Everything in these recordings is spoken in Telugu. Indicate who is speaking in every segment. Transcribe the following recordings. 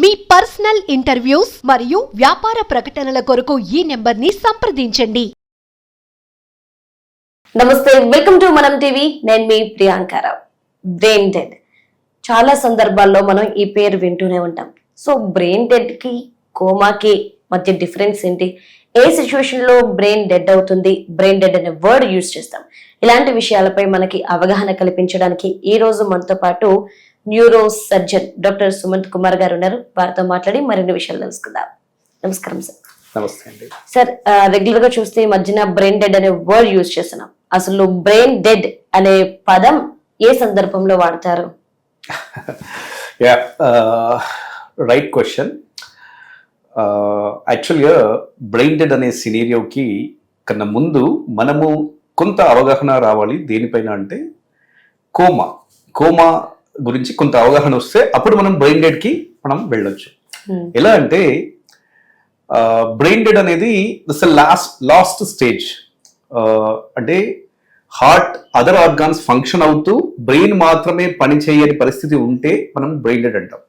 Speaker 1: మీ పర్సనల్ ఇంటర్వ్యూస్ మరియు వ్యాపార ప్రకటనల కొరకు ఈ నెంబర్ని సంప్రదించండి.
Speaker 2: నమస్తే వెల్కమ్ టు మనం టీవీ. నేను మీ ప్రియాంకారావు బ్రెయిన్ డెడ్. చాలా సందర్భాల్లో మనం ఈ పేరు వింటూనే ఉంటాం. సో బ్రెయిన్ డెడ్కి కోమాకి మధ్య డిఫరెన్స్ ఏంటి? ఏ సిచ్యువేషన్లో బ్రెయిన్ డెడ్ అవుతుంది? బ్రెయిన్ డెడ్ అనే వర్డ్ యూజ్ చేస్తాం. ఇలాంటి విషయాలపై మనకి అవగాహన కల్పించడానికి ఈ రోజు మనతో పాటు neuro surgeon doctor Sumanth Kumar గారు ఉన్నారు. వారితో మాట్లాడి మరిన్ని విషయాలు తెలుసుకుందాం. నమస్కారం సార్.
Speaker 3: నమస్తే అండి.
Speaker 2: సార్ రెగ్యులర్గా చూస్తే ఈ మధ్యన బ్రెయిన్ డెడ్ అనే వర్డ్ యూజ్ చేస్తున్నాం. అసలు బ్రెయిన్ డెడ్ అనే పదం ఏ సందర్భంలో వాడతారు?
Speaker 3: యా రైట్ క్వశ్చన్ యాక్చువల్గా బ్రెయిన్ డెడ్ అనే సినేరియోకి కన్నా ముందు మనము కొంత అవగాహన రావాలి. దేనిపైన అంటే కోమా కోమా గురించి కొంత అవగాహన వస్తే అప్పుడు మనం బ్రెయిన్ డెడ్కి మనం వెళ్ళొచ్చు.
Speaker 2: Hmm.
Speaker 3: ఎలా అంటే బ్రెయిన్ డెడ్ అనేది దిస్ లాస్ట్ లాస్ట్ స్టేజ్ అంటే హార్ట్ అదర్ ఆర్గాన్స్ ఫంక్షన్ అవుతూ బ్రెయిన్ మాత్రమే పని చేయని పరిస్థితి ఉంటే మనం బ్రెయిన్ డెడ్ అంటాం.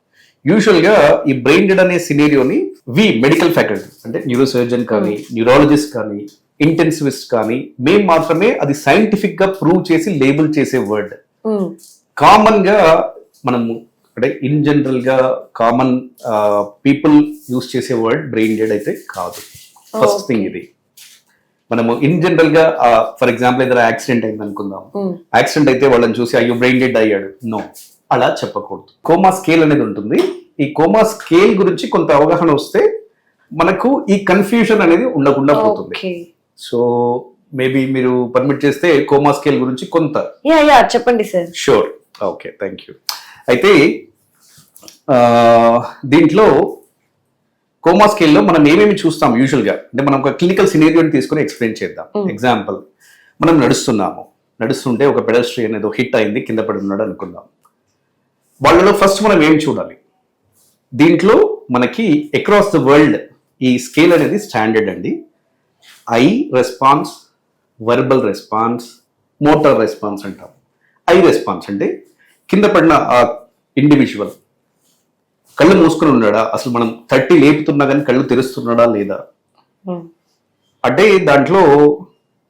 Speaker 3: యూజువల్గా ఈ బ్రెయిన్ డెడ్ అనే సినేరియోని వి మెడికల్ ఫ్యాకల్టీ అంటే న్యూరో సర్జన్ కానీ న్యూరాలజిస్ట్ కానీ ఇంటెన్సివిస్ట్ కానీ మేము మాత్రమే అది సైంటిఫిక్గా ప్రూవ్ చేసి లేబుల్ చేసే వర్డ్
Speaker 2: Hmm.
Speaker 3: కామన్గా మనము అంటే ఇన్ జనరల్గా కామన్ పీపుల్ యూస్ చేసే వర్డ్ బ్రెయిన్ డెడ్ అయితే కాదు. ఫస్ట్ థింగ్ ఇది. మనము ఇన్ జనరల్గా ఫర్ ఎగ్జాంపుల్ ఏదైనా యాక్సిడెంట్ అయింది అనుకుందాం
Speaker 2: Hmm.
Speaker 3: యాక్సిడెంట్ అయితే వాళ్ళని చూసి అయ్యో బ్రెయిన్ డెడ్ అయ్యాడు. నో అలా చెప్పకూడదు. కోమా స్కేల్ అనేది ఉంటుంది. ఈ కోమా స్కేల్ గురించి కొంత అవగాహన వస్తే మనకు ఈ కన్ఫ్యూజన్ అనేది ఉండకుండా పోతుంది. సో మేబీ మీరు పర్మిట్ చేస్తే కోమా స్కేల్ గురించి కొంత.
Speaker 2: యా యా చెప్పండి sir
Speaker 3: sure okay thank you. అయితే దీంట్లో కోమా స్కేల్లో మనం ఏమేమి చూస్తాం యూజువల్గా అంటే మనం ఒక క్లినికల్ సినేరియోని తీసుకొని ఎక్స్ప్లెయిన్ చేద్దాం. ఎగ్జాంపుల్ మనం నడుస్తున్నాము. నడుస్తుంటే ఒక పెడస్ట్రియన్ ఏదో హిట్ అయింది కింద పడి ఉన్నాడు అనుకుందాం. వాళ్ళలో ఫస్ట్ మనం ఏం చూడాలి? దీంట్లో మనకి అక్రాస్ ద వరల్డ్ ఈ స్కేల్ అనేది స్టాండర్డ్ అండి. Eye response verbal response motor response అంటాం. ఐ రెస్పాన్స్ అంటే కింద పడిన ఆ ఇండివిజువల్ కళ్ళు మూసుకుని ఉన్నాడా? అసలు మనం తట్టి లేపుతున్నా కానీ కళ్ళు తెరుస్తున్నాడా లేదా?
Speaker 2: Hmm.
Speaker 3: అంటే దాంట్లో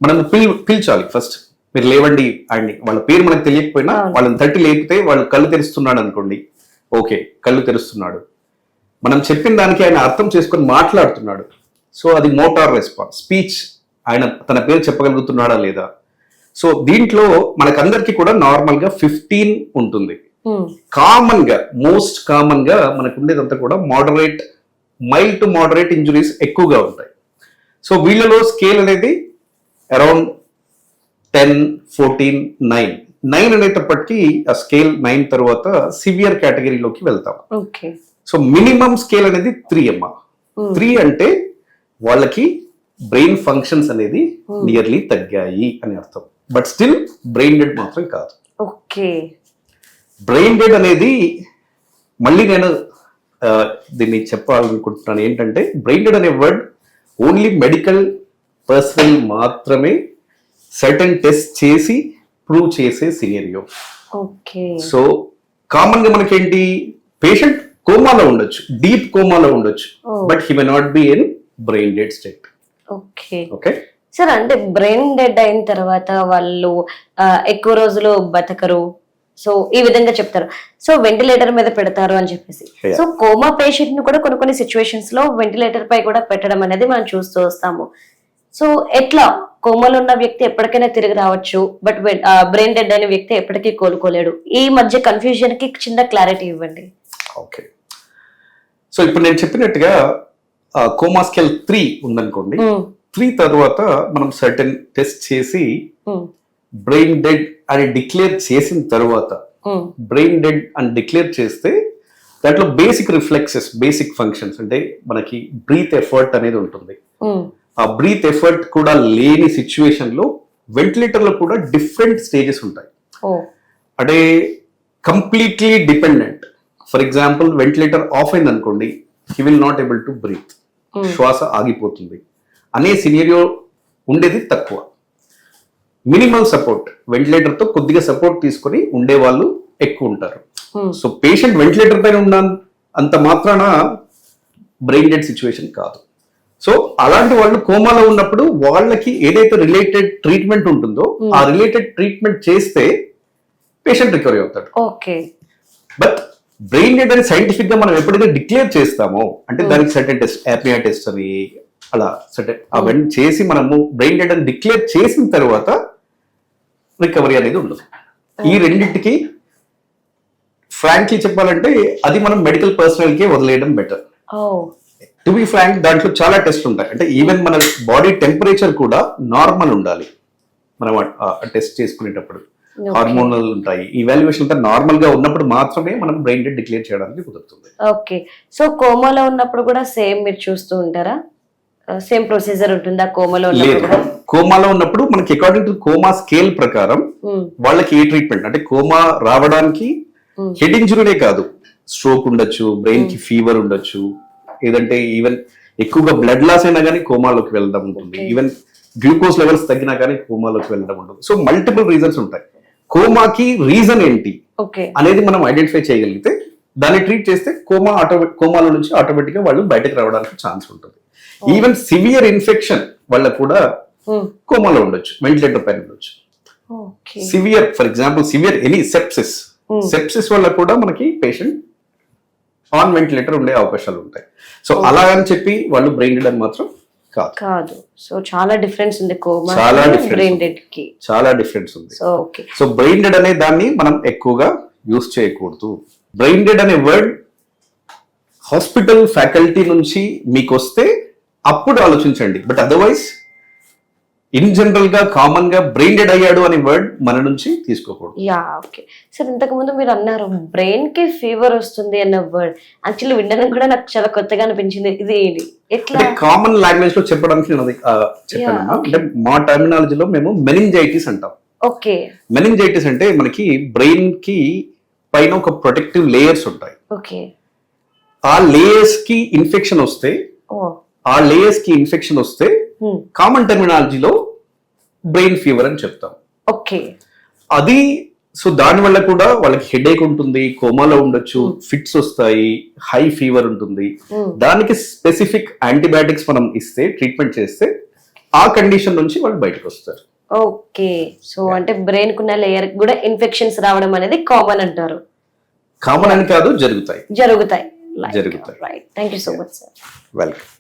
Speaker 3: మనం పిల్ పిలిచాలి ఫస్ట్ మీరు లేవండి ఆయన్ని వాళ్ళ పేరు మనకు తెలియకపోయినా. వాళ్ళని తట్టి లేపితే వాళ్ళు కళ్ళు తెరుస్తున్నాడు అనుకోండి. ఓకే కళ్ళు తెరుస్తున్నాడు. మనం చెప్పిన దానికి ఆయన అర్థం చేసుకొని మాట్లాడుతున్నాడు. సో అది మోటార్ రెస్పాన్స్. స్పీచ్. ఆయన తన పేరు చెప్పగలుగుతున్నాడా లేదా? సో దీంట్లో మనకందరికీ కూడా నార్మల్గా ఫిఫ్టీన్ ఉంటుంది.
Speaker 2: Hmm.
Speaker 3: కామన్గా మోస్ట్ కామన్గా మనకు ఉండేదంతా కూడా moderate mild to moderate injuries ఎక్కువగా ఉంటాయి. సో వీళ్ళలో స్కేల్ అనేది around ten fourteen nine nine అనేటప్పటికీ ఆ స్కేల్ నైన్ తర్వాత సివియర్ కేటగిరీలోకి వెళ్తాం. సో మినిమం స్కేల్ అనేది త్రీ అమ్మ.
Speaker 2: Hmm.
Speaker 3: త్రీ అంటే వాళ్ళకి బ్రెయిన్ ఫంక్షన్స్ అనేది నియర్లీ తగ్గాయి అని అర్థం. బట్ స్టిల్ బ్రెయిన్ డెడ్ మాత్రం కాదు.
Speaker 2: ఓకే.
Speaker 3: బ్రెయిన్ డెడ్ అనేది మళ్ళీ నేను దీన్ని చెప్పాలనుకుంటున్నాను ఏంటంటే బ్రెయిన్ డెడ్ అనే వర్డ్ ఓన్లీ మెడికల్ పర్సనల్ మాత్రమే సర్టన్ టెస్ట్ చేసి ప్రూవ్ చేసే సినేరియో
Speaker 2: ఓకే.
Speaker 3: సో కామన్గా మనకేంటి పేషెంట్ కోమాలో ఉండొచ్చు డీప్ కోమాలో ఉండొచ్చు. But he may not be in brain dead state.
Speaker 2: Okay.
Speaker 3: Okay?
Speaker 2: Sir అంటే బ్రెయిన్ డెడ్ అయిన తర్వాత వాళ్ళు ఎక్కువ రోజులు బతకరు. సో ఈ విధంగా చెప్తారు. సో వెంటిలేటర్ మీద పెడతారు అని చెప్పేసి. సో కోమా పేషెంట్ని కూడా కొన్ని కొన్ని సిచ్యువేషన్స్లో వెంటిలేటర్ పై కూడా పెట్టడం అనేది మనం చూస్తూ వస్తాము. సో ఎట్లా? కోమలో ఉన్న వ్యక్తి ఎప్పటికైనా తిరిగి రావచ్చు బట్ బ్రెయిన్ డెడ్ అయిన వ్యక్తి ఎప్పటికీ కోలుకోలేడు. ఈ మధ్య కన్ఫ్యూజన్కి చిన్న క్లారిటీ ఇవ్వండి.
Speaker 3: ఓకే. సో ఇప్పుడు నేను చెప్పినట్టుగా కోమా స్కేల్ త్రీ ఉందనుకోండి. త్రీ తర్వాత మనం సర్టన్ టెస్ట్ చేసి బ్రెయిన్ డెడ్ అని డిక్లేర్ చేసిన తర్వాత బ్రెయిన్ డెడ్ అని డిక్లేర్ చేస్తే దాంట్లో బేసిక్ రిఫ్లెక్సెస్ బేసిక్ ఫంక్షన్స్ అంటే మనకి బ్రీత్ ఎఫర్ట్ అనేది ఉంటుంది.
Speaker 2: ఉమ్,
Speaker 3: ఆ బ్రీత్ ఎఫర్ట్ కూడా లేని సిచ్యువేషన్లో వెంటిలేటర్లో కూడా డిఫరెంట్ స్టేజెస్ ఉంటాయి. అంటే completely dependent for example ventilator off అయింది అనుకోండి he will not able to breathe
Speaker 2: Hmm.
Speaker 3: శ్వాస ఆగిపోతుంది. అనే సినేరియో ఉండేది తక్కువ. మినిమల్ సపోర్ట్ వెంటిలేటర్తో కొద్దిగా సపోర్ట్ తీసుకొని ఉండే వాళ్ళు ఎక్కువ ఉంటారు. సో పేషెంట్ వెంటిలేటర్ పైన ఉన్న అంత మాత్రాన బ్రెయిన్ డెడ్ సిచ్యువేషన్ కాదు. సో అలాంటి వాళ్ళు కోమాలో ఉన్నప్పుడు వాళ్ళకి ఏదైతే రిలేటెడ్ ట్రీట్మెంట్ ఉంటుందో ఆ రిలేటెడ్ ట్రీట్మెంట్ చేస్తే పేషెంట్ రికవరీ అవుతాడు.
Speaker 2: ఓకే.
Speaker 3: బట్ బ్రెయిన్ డెడ్ అని సైంటిఫిక్గా మనం ఎప్పుడైతే డిక్లేర్ చేస్తామో అంటే దానికి సర్టెన్ టెస్ట్ యాప్నియా టెస్ట్ అని అలా సర్టెన్ అవన్నీ చేసి మనము బ్రెయిన్ డెడ్ అని డిక్లేర్ చేసిన తర్వాత రికవరీ అనేది ఉండదు. ఈ రెండింటికి ఫ్రాంక్లీ చెప్పాలంటే అది మనం మెడికల్ పర్సనల్కి వదిలేయడం బెటర్ టు బి ఫ్రాంక్ దాంట్లో చాలా టెస్ట్ ఉంటాయి. అంటే ఈవెన్ మన బాడీ టెంపరేచర్ కూడా నార్మల్ ఉండాలి. మనం టెస్ట్ చేసుకునేటప్పుడు. హార్మోనల్ ఉంటాయి. ఈ వాల్యుయేషన్ అంతా నార్మల్గా ఉన్నప్పుడు మాత్రమే మనం బ్రెయిన్ డెడ్ డిక్లేర్ చేయడానికి కుదురుతుంది.
Speaker 2: ఓకే సో కోమాలో ఉన్నప్పుడు కూడా సేమ్ మీరు చూస్తూ ఉంటారా? సేమ్ ప్రొసీజర్ ఉంటుందా? కోమాలో
Speaker 3: లేదు. కోమాలో ఉన్నప్పుడు మనకి అకార్డింగ్ టు కోమా స్కేల్ ప్రకారం వాళ్ళకి ఏ ట్రీట్మెంట్ అంటే కోమా రావడానికి. హెడ్ ఇంజురీనే కాదు. స్ట్రోక్ ఉండొచ్చు బ్రెయిన్కి ఫీవర్ ఉండొచ్చు ఏదంటే ఈవెన్ ఎక్కువగా బ్లడ్ లాస్ అయినా కానీ కోమాలోకి వెళ్ళడం ఉంటుంది. ఈవెన్ గ్లూకోజ్ లెవెల్స్ తగ్గినా కానీ కోమాలోకి వెళ్ళడం ఉంటుంది. సో మల్టిపుల్ రీజన్స్ ఉంటాయి. కోమాకి రీజన్ ఏంటి అనేది మనం ఐడెంటిఫై చేయగలిగితే దాన్ని ట్రీట్ చేస్తే కోమా ఆటో కోమాలో నుంచి ఆటోమేటిక్గా వాళ్ళు బయటకు రావడానికి ఛాన్స్ ఉంటుంది. ఈవెన్ సివియర్ ఇన్ఫెక్షన్ వాళ్ళకు కూడా కోమాలో ఉండొచ్చు వెంటిలేటర్ పైన ఉండొచ్చు. Severe for example severe any sepsis
Speaker 2: Hmm.
Speaker 3: Sepsis వల్ల కూడా మనకి పేషెంట్ ఆన్ వెంటిలేటర్ ఉండే అవకాశాలు ఉంటాయి. సో అలా అని చెప్పి వాళ్ళు బ్రెయిన్ డెడ్ అని మాత్రం కాదు.
Speaker 2: కాదు. సో చాలా డిఫరెన్స్ ఉంది కోమా
Speaker 3: చాలా
Speaker 2: బ్రెయిన్. డెడ్కి.
Speaker 3: చాలా డిఫరెన్స్ ఉంది.
Speaker 2: So okay
Speaker 3: so brain dead అనే దాన్ని మనం ఎక్కువగా యూస్ చేయకూడదు. బ్రెయిన్ డెడ్ అనే వర్డ్ హాస్పిటల్ ఫ్యాకల్టీ నుంచి మీకు వస్తే అప్పుడు ఆలోచించండి. బట్ అదర్వైజ్ ఇన్ జనరల్గా కామన్గా బ్రెయిన్ డెడ్ అయ్యాడు అనే వర్డ్ మన నుంచి తీసుకోకూడదు.
Speaker 2: యా ఓకే సార్ ఇంతకు ముందు మీరు అన్నారు బ్రెయిన్కి ఫీవర్ వస్తుంది అన్న వర్డ్ యాక్చువల్లీ వినడానికి కూడా నాకు చాలా కొత్తగా అనిపించింది. ఇది ఏంటి? ఎట్లా?
Speaker 3: కామన్ లాంగ్వేజ్లో చెప్పడానికి నేను అది, చెప్పాను. అంటే మా టర్మినాలజీలో మేము మెనింజైటిస్ అంటాం.
Speaker 2: ఓకే
Speaker 3: మెనింజైటిస్ అంటే మనకి బ్రెయిన్కి పైన ఒక ప్రొటెక్టివ్ లేయర్స్ ఉంటాయి.
Speaker 2: ఓకే
Speaker 3: ఆ లేయర్స్కి ఇన్ఫెక్షన్ వస్తే
Speaker 2: ఓ
Speaker 3: ఆ లేయర్స్కి ఇన్ఫెక్షన్ వస్తే
Speaker 2: Hmm.
Speaker 3: కామన్ టర్మినాలజీలో బ్రెయిన్ ఫీవర్ అని చెప్తాం.
Speaker 2: ఓకే
Speaker 3: అది సో దాని వల్ల కూడా వాళ్ళకి హెడేక్ ఉంటుంది కోమాలో ఉండొచ్చు ఫిట్స్ వస్తాయి హై ఫీవర్ ఉంటుంది.
Speaker 2: Hmm.
Speaker 3: దానికి స్పెసిఫిక్ యాంటీబయాటిక్స్ మనం ఇస్తే ట్రీట్మెంట్ చేస్తే ఆ కండిషన్ నుంచి వాళ్ళు బయటకు వస్తారు.
Speaker 2: ఓకే సో అంటే బ్రెయిన్ కున్న లేయర్ కూడా ఇన్ఫెక్షన్స్ రావడం అనేది కామన్ అంటారు.
Speaker 3: కామన్ అని కాదు జరుగుతాయి.
Speaker 2: జరుగుతాయి.
Speaker 3: జరుగుతాయి.
Speaker 2: Right thank you so much sir
Speaker 3: welcome